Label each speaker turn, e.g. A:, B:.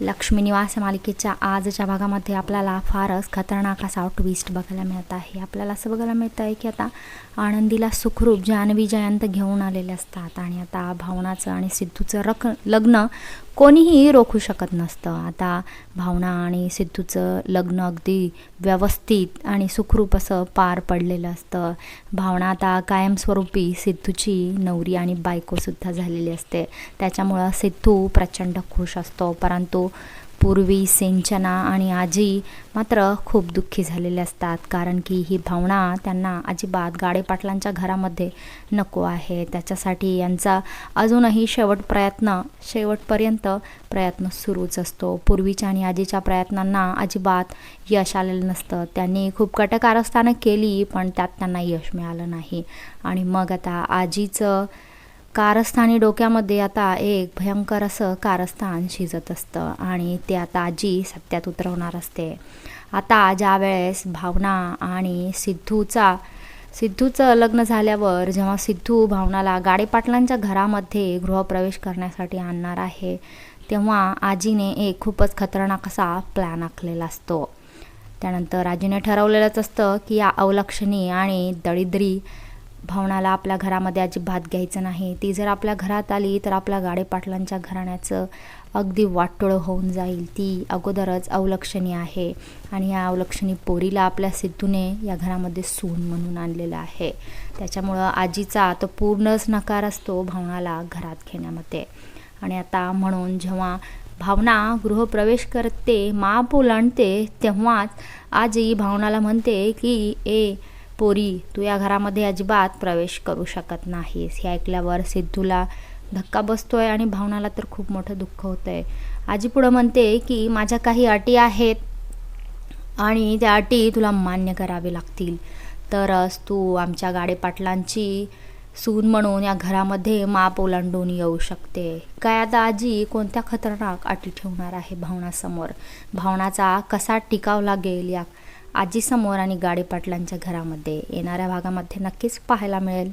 A: लक्ष्मी निवास मालिकेच्या आजच्या भागामध्ये आपल्याला फारच खतरनाक असा ट्विस्ट बघायला मिळत आहे. आपल्याला असं बघायला मिळतं आहे की आता आनंदीला सुखरूप जान्हवी जयंत घेऊन आलेले असतात. आणि आता भावनाचं आणि सिद्धूचं रक लग्न कोणीही रोखू शकत नसतं. आता भावना आणि सिद्धूचं लग्न अगदी व्यवस्थित आणि सुखरूप असं पार पडलेलं असतं. भावना आता कायमस्वरूपी सिद्धूची नवरी आणि बायकोसुद्धा झालेली असते. त्याच्यामुळं सिद्धू प्रचंड खुश असतो. परंतु पूर्वी सिंचना आणि आजी मात्र खूप दुःखी झालेले असतात. कारण की ही भावना त्यांना अजिबात गाडेपाटलांच्या घरामध्ये नको आहे. त्याच्यासाठी यांचा अजूनही शेवट प्रयत्न शेवटपर्यंत प्रयत्न सुरूच असतो. पूर्वीच्या आणि आजीच्या प्रयत्नांना अजिबात यश आलेलं नसतं. त्यांनी खूप कटकारस्थानं केली पण त्यात त्यांना यश मिळालं नाही. आणि मग आता आजीचं कारस्थानी डोक्यामध्ये आता एक भयंकर असं कारस्थान शिजत असतं आणि ते आता आजी सत्यात उतरवणार असते. आता ज्या वेळेस भावना आणि सिद्धूचा सिद्धूचं लग्न झाल्यावर जेव्हा सिद्धू भावनाला गाडेपाटलांच्या घरामध्ये गृहप्रवेश करण्यासाठी आणणार आहे तेव्हा आजीने एक खूपच खतरनाक असा प्लॅन आखलेला असतो. त्यानंतर आजीने ठरवलेलंच असतं की या अवलक्षणी आणि दळिद्री भावनाला आपल्या घरामध्ये अजिबात घ्यायचं नाही. ती जर आपल्या घरात आली तर आपल्या गाडे पाटलांच्या घराण्याचं अगदी वाटोळं होऊन जाईल. ती अगोदरच अवलक्षणी आहे आणि या अवलक्षणी पोरीला आपल्या सिद्धूने या घरामध्ये सून म्हणून आणलेलं आहे. त्याच्यामुळं आजीचा तो पूर्णच नकार असतो भावनाला घरात घेण्यामध्ये. आणि आता म्हणून जेव्हा भावना गृहप्रवेश करते माप आणते तेव्हाच आजी भावनाला म्हणते की ए पोरी तू या घरामध्ये अजिबात प्रवेश करू शकत नाहीस. हे ऐकल्यावर सिद्धूला धक्का बसतोय आणि भावनाला तर खूप मोठं दुःख होतं आहे आजी पुढं म्हणते की माझ्या काही अटी आहेत आणि त्या अटी तुला मान्य करावे लागतील. तरच तू आमच्या गाडेपाटलांची सून म्हणून या घरामध्ये माप ओलांडून येऊ शकते. काय आता आजी कोणत्या खतरनाक अटी ठेवणार आहे भावनासमोर? भावनाचा कसा टिकाव लागेल या आजीसमोर आणि गाडीपाटलांच्या घरामध्ये येणाऱ्या भागामध्ये नक्कीच पाहायला मिळेल.